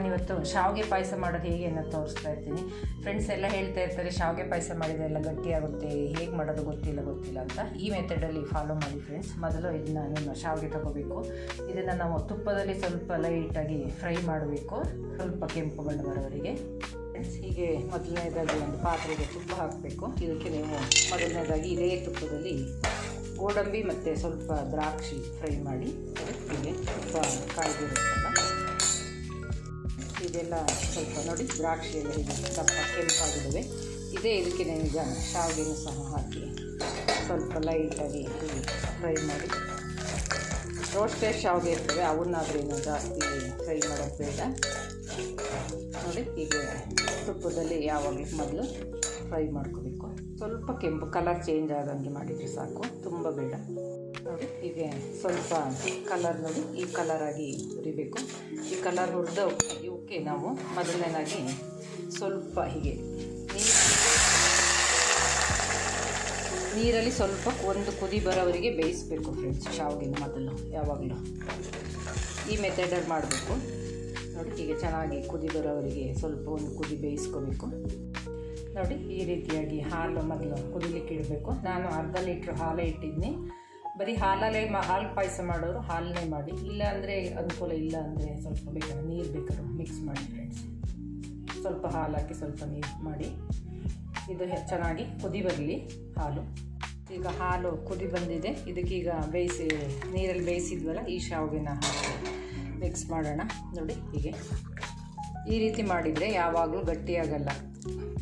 ನಾನಿವತ್ತು ಶಾವಿಗೆ ಪಾಯಸ ಮಾಡೋದು ಹೇಗೆ ಅನ್ನೋದು ತೋರಿಸ್ತಾ ಇರ್ತೀನಿ. ಫ್ರೆಂಡ್ಸ್ ಎಲ್ಲ ಹೇಳ್ತಾ ಇರ್ತಾರೆ, ಶಾವಿಗೆ ಪಾಯಸ ಮಾಡಿದ್ರೆ ಎಲ್ಲ ಗಟ್ಟಿಯಾಗುತ್ತೆ ಹೇಗೆ ಮಾಡೋದು ಗೊತ್ತಿಲ್ಲ ಗೊತ್ತಿಲ್ಲ ಅಂತ. ಈ ಮೆಥಡಲ್ಲಿ ಫಾಲೋ ಮಾಡಿ ಫ್ರೆಂಡ್ಸ್ ಮೊದಲು ಇದನ್ನ ನಿಮ್ಮ ಶಾವಿಗೆ ತಗೋಬೇಕು. ಇದನ್ನು ನಾವು ತುಪ್ಪದಲ್ಲಿ ಸ್ವಲ್ಪ ಲೈಟಾಗಿ ಫ್ರೈ ಮಾಡಬೇಕು. ಸ್ವಲ್ಪ ಕೆಂಪು ಬಣ್ಣ ಬರೋವರೆಗೆ. ಫ್ರೆಂಡ್ಸ್ ಹೀಗೆ ಮೊದಲನೇದಾಗಿ ಒಂದು ಪಾತ್ರೆಗೆ ತುಪ್ಪ ಹಾಕಬೇಕು. ಇದಕ್ಕೆ ನೀವು ಮೊದಲನೇದಾಗಿ ಇದೇ ತುಪ್ಪದಲ್ಲಿ ಗೋಡಂಬಿ ಮತ್ತು ಸ್ವಲ್ಪ ದ್ರಾಕ್ಷಿ ಫ್ರೈ ಮಾಡಿ ಹೀಗೆ ತುಪ್ಪ ಕಾಯ್ದಿರುತ್ತಲ್ಲ ಇದೆಲ್ಲ ಸ್ವಲ್ಪ ನೋಡಿ ದ್ರಾಕ್ಷಿ ಎಲ್ಲ ಇದೆ. ದಪ್ಪ ಕೆಂಪಾಗಿದ್ದಾವೆ. ಇದೇ ಇದಕ್ಕೆ ಈಗ ಶಾವಿಗೆನೂ ಸಹ ಹಾಕಿ ಸ್ವಲ್ಪ ಲೈಟಾಗಿ ಫ್ರೈ ಮಾಡಿ. ರೋಸ್ಟೆಡ್ ಶಾವಿಗೆ ಇರ್ತವೆ. ಅವನ್ನಾದ್ರೂ ಜಾಸ್ತಿ ಫ್ರೈ ಮಾಡೋದು ಬೇಡ. ನೋಡಿ, ಹೀಗೆ ತುಪ್ಪದಲ್ಲಿ ಯಾವಾಗಲೂ ಮೊದಲು ಫ್ರೈ ಮಾಡ್ಕೋಬೇಕು. ಸ್ವಲ್ಪ ಕೆಂಪು ಕಲರ್ ಚೇಂಜ್ ಆದಂಗೆ ಮಾಡಿದರೆ ಸಾಕು, ತುಂಬ ಬೇಡ. ನೋಡಿ, ಹೀಗೆ ಸ್ವಲ್ಪ ಕಲರ್ ನೋಡಿ, ಈ ಕಲರಾಗಿ ಹುರಿಬೇಕು ಈ ಕಲರ್ ಹುರಿದು ಇವಕ್ಕೆ ನಾವು ಮೊದಲನೇದಾಗಿ ಸ್ವಲ್ಪ ಹೀಗೆ ನೀರು ನೀರಲ್ಲಿ ಸ್ವಲ್ಪ ಒಂದು ಕುದಿ ಬರೋವರೆಗೆ ಬೇಯಿಸಬೇಕು ಫ್ರೆಂಡ್ಸ್ ಶಾವಿಗೆ ಮೊದಲು, ಯಾವಾಗಲೂ. ಈ ಮೆಥಡಲ್ಲಿ ಮಾಡಬೇಕು. ಹೀಗೆ ಚೆನ್ನಾಗಿ ಕುದಿ ಬರೋವರೆಗೆ ಸ್ವಲ್ಪ ಒಂದು ಕುದಿ ಬೇಯಿಸ್ಕೋಬೇಕು. ನೋಡಿ, ಈ ರೀತಿಯಾಗಿ ಹಾಲು ಮೊದಲು ಕುದಿಲಿಕ್ಕೆ ಇಡಬೇಕು. ನಾನು ಅರ್ಧ ಲೀಟ್ರ್ ಹಾಲೇ ಇಟ್ಟಿದ್ದೀನಿ ಬರೀ ಹಾಲಲ್ಲೇ ಮ, ಹಾಲು ಪಾಯಸ ಮಾಡೋರು ಹಾಲನ್ನೇ ಮಾಡಿ. ಇಲ್ಲ ಅಂದರೆ ಅನುಕೂಲ ಇಲ್ಲ ಅಂದರೆ ಸ್ವಲ್ಪ ಬೇಕಾದ್ರೆ ನೀರು ಬೇಕಾದ್ರೆ ಮಿಕ್ಸ್ ಮಾಡಿ ಫ್ರೆಂಡ್ಸ್ ಸ್ವಲ್ಪ ಹಾಲು ಹಾಕಿ ಸ್ವಲ್ಪ ನೀರು ಮಾಡಿ. ಇದು ಚೆನ್ನಾಗಿ ಕುದಿ ಬರಲಿ ಹಾಲು. ಈಗ ಹಾಲು ಕುದಿ ಬಂದಿದೆ. ಇದಕ್ಕೀಗ ಬೇಯಿಸಿ, ನೀರಲ್ಲಿ ಬೇಯಿಸಿದ್ವಲ್ಲ, ಈ ಶಾವಿಗೆನ ಹಾಕಿ. ಮಿಕ್ಸ್ ಮಾಡೋಣ, ನೋಡಿ ಹೀಗೆ. ಈ ರೀತಿ ಮಾಡಿದರೆ ಯಾವಾಗಲೂ ಗಟ್ಟಿಯಾಗಲ್ಲ.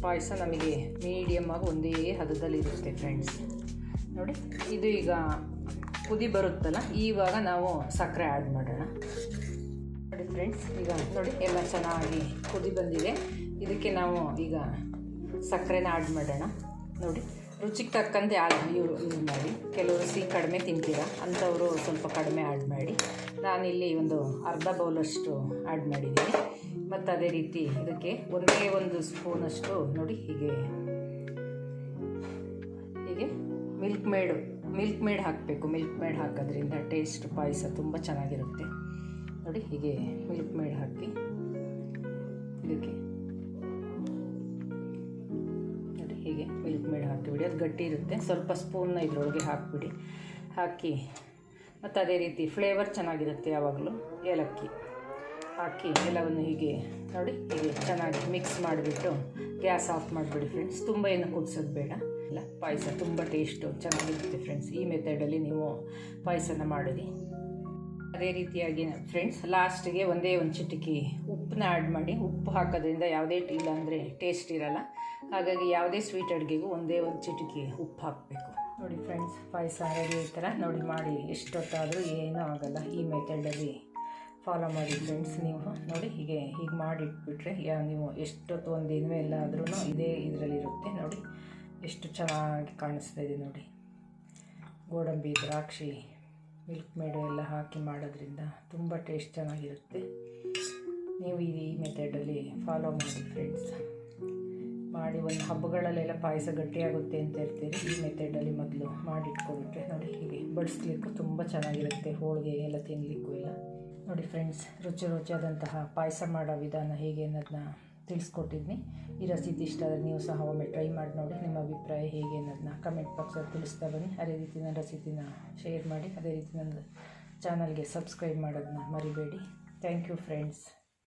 ಪಾಯಸ ನಮಗೆ ಮೀಡಿಯಮ್ ಆಗಿ ಒಂದೇ ಹದದಲ್ಲಿರುತ್ತೆ ಫ್ರೆಂಡ್ಸ್ ನೋಡಿ, ಇದು ಈಗ ಕುದಿ ಬರುತ್ತಲ್ಲ, ಈವಾಗ ನಾವು ಸಕ್ಕರೆ ಆ್ಯಡ್ ಮಾಡೋಣ. ನೋಡಿ ಫ್ರೆಂಡ್ಸ್ ಈಗ ನೋಡಿ ಎಲ್ಲ ಚೆನ್ನಾಗಿ ಕುದಿ ಬಂದಿದೆ. ಇದಕ್ಕೆ ನಾವು ಈಗ ಸಕ್ಕರೆನ ಆ್ಯಡ್ ಮಾಡೋಣ. ನೋಡಿ, ರುಚಿಗೆ ತಕ್ಕಂತೆ ಆಡ್ ಇವರು ಇದು ಮಾಡಿ. ಕೆಲವರು ಸಿಹಿ ಕಡಿಮೆ ತಿಂತೀರ, ಅಂಥವರು ಸ್ವಲ್ಪ ಕಡಿಮೆ ಆ್ಯಡ್ ಮಾಡಿ. ನಾನಿಲ್ಲಿ ಒಂದು ಅರ್ಧ ಬೌಲಷ್ಟು ಆ್ಯಡ್ ಮಾಡಿದ್ದೀನಿ. ಮತ್ತು ಅದೇ ರೀತಿ ಇದಕ್ಕೆ ಒಂದೇ ಒಂದು ಸ್ಪೂನಷ್ಟು ನೋಡಿ ಹೀಗೆ ಹೀಗೆ ಮಿಲ್ಕ್ ಮೇಡು ಮಿಲ್ಕ್ ಮೇಡ್ ಹಾಕಬೇಕು. ಮಿಲ್ಕ್ ಮೇಡ್ ಹಾಕೋದ್ರಿಂದ ಟೇಸ್ಟ್ ಪಾಯಸ ತುಂಬ ಚೆನ್ನಾಗಿರುತ್ತೆ. ನೋಡಿ ಹೀಗೆ ಮಿಲ್ಕ್ ಮೇಡ್ ಹಾಕಿ ಇದಕ್ಕೆ ನೋಡಿ ಹೀಗೆ ಮಿಲ್ಕ್ ಮೇಡ್ ಹಾಕಿಬಿಡಿ. ಅದು ಗಟ್ಟಿ ಇರುತ್ತೆ. ಸ್ವಲ್ಪ ಸ್ಪೂನ್ನ ಇದರೊಳಗೆ ಹಾಕಿಬಿಡಿ. ಹಾಕಿ ಮತ್ತು ಅದೇ ರೀತಿ ಫ್ಲೇವರ್ ಚೆನ್ನಾಗಿರುತ್ತೆ ಯಾವಾಗಲೂ. ಏಲಕ್ಕಿ. ಹಾಕಿ ಎಲ್ಲವನ್ನು ಹೀಗೆ ನೋಡಿ, ಹೀಗೆ ಚೆನ್ನಾಗಿ ಮಿಕ್ಸ್ ಮಾಡಿಬಿಟ್ಟು ಗ್ಯಾಸ್ ಆಫ್ ಮಾಡಿಬಿಡಿ ಫ್ರೆಂಡ್ಸ್ ತುಂಬ ಏನು ಕುದಿಸೋದು ಬೇಡ. ಇಲ್ಲ, ಪಾಯಸ ತುಂಬ ಟೇಸ್ಟು ಚೆನ್ನಾಗಿರುತ್ತೆ ಫ್ರೆಂಡ್ಸ್ ಈ ಮೆಥಡಲ್ಲಿ ನೀವು ಪಾಯಸನ ಮಾಡಿರಿ. ಅದೇ ರೀತಿಯಾಗಿ ಫ್ರೆಂಡ್ಸ್ ಲಾಸ್ಟಿಗೆ ಒಂದೇ ಒಂದು ಚಿಟಿಕಿ ಉಪ್ಪನ್ನ ಆ್ಯಡ್ ಮಾಡಿ, ಉಪ್ಪು ಹಾಕೋದ್ರಿಂದ ಯಾವುದೇ ಇಲ್ಲ ಅಂದರೆ ಟೇಸ್ಟ್ ಇರಲ್ಲ. ಹಾಗಾಗಿ ಯಾವುದೇ ಸ್ವೀಟ್ ಅಡುಗೆಗೂ ಒಂದೇ ಒಂದು ಚಿಟಿಕಿ ಉಪ್ಪು ಹಾಕಬೇಕು. ನೋಡಿ ಫ್ರೆಂಡ್ಸ್ ಪಾಯಸ ರೆಡಿ ಈ ಥರ ನೋಡಿ ಮಾಡಿ. ಎಷ್ಟೊತ್ತಾದರೂ ಏನೂ ಆಗಲ್ಲ. ಈ ಮೆಥಡಲ್ಲಿ ಫಾಲೋ ಮಾಡಿ ಫ್ರೆಂಡ್ಸ್ ನೀವು. ನೋಡಿ ಹೀಗೆ ಹೀಗೆ ಮಾಡಿಟ್ಬಿಟ್ರೆ, ಯಾ ನೀವು ಎಷ್ಟೊತ್ತು ಒಂದು ದಿನ ಎಲ್ಲ ಆದ್ರೂ ಇದೇ ಇದರಲ್ಲಿರುತ್ತೆ. ನೋಡಿ ಎಷ್ಟು ಚೆನ್ನಾಗಿ ಕಾಣಿಸ್ತಾ ಇದೆ ನೋಡಿ. ಗೋಡಂಬಿ, ದ್ರಾಕ್ಷಿ ಮಿಲ್ಕ್ ಮೇಡು ಎಲ್ಲ ಹಾಕಿ ಮಾಡೋದ್ರಿಂದ ತುಂಬ ಟೇಸ್ಟ್ ಚೆನ್ನಾಗಿರುತ್ತೆ. ನೀವು ಈ ಮೆಥಡಲ್ಲಿ ಫಾಲೋ ಮಾಡಿ ಫ್ರೆಂಡ್ಸ್ ಮಾಡಿ ಒಂದು ಹಬ್ಬಗಳಲ್ಲೆಲ್ಲ ಪಾಯಸ ಗಟ್ಟಿಯಾಗುತ್ತೆ ಅಂತ ಇರ್ತೀರಿ ಈ ಮೆಥಡಲ್ಲಿ ಮೊದಲು ಮಾಡಿಟ್ಕೊಂಡ್ಬಿಟ್ರೆ ನೋಡಿ ಹೀಗೆ ಬಡಿಸ್ಲಿಕ್ಕೂ ತುಂಬ ಚೆನ್ನಾಗಿರುತ್ತೆ. ಹೋಳಿಗೆ ಎಲ್ಲ ತಿನ್ನಲಿಕ್ಕೂ ಎಲ್ಲ. ನೋಡಿ ಫ್ರೆಂಡ್ಸ್ ರುಚಿ ರುಚಿಯಾದಂತಹ ಪಾಯಸ ಮಾಡೋ ವಿಧಾನ ಹೇಗೆ ಅನ್ನೋದನ್ನ ತಿಳಿಸ್ಕೊಟ್ಟಿದ್ನಿ. ಈ ರೆಸಿಪಿ ಇಷ್ಟ ಆದರೆ ನೀವು ಸಹ ಒಮ್ಮೆ ಟ್ರೈ ಮಾಡಿ ನೋಡಿ, ನಿಮ್ಮ ಅಭಿಪ್ರಾಯ ಹೇಗೆ ಅನ್ನೋದನ್ನ ಕಮೆಂಟ್ ಬಾಕ್ಸಲ್ಲಿ ತಿಳಿಸ್ತಾ ಬನ್ನಿ. ಅದೇ ರೀತಿ ನನ್ನ ರೆಸಿಪಿನ ಶೇರ್ ಮಾಡಿ, ಅದೇ ರೀತಿ ನನ್ನ ಚಾನಲ್ಗೆ ಸಬ್ಸ್ಕ್ರೈಬ್ ಮಾಡೋದನ್ನ ಮರಿಬೇಡಿ. Thank you friends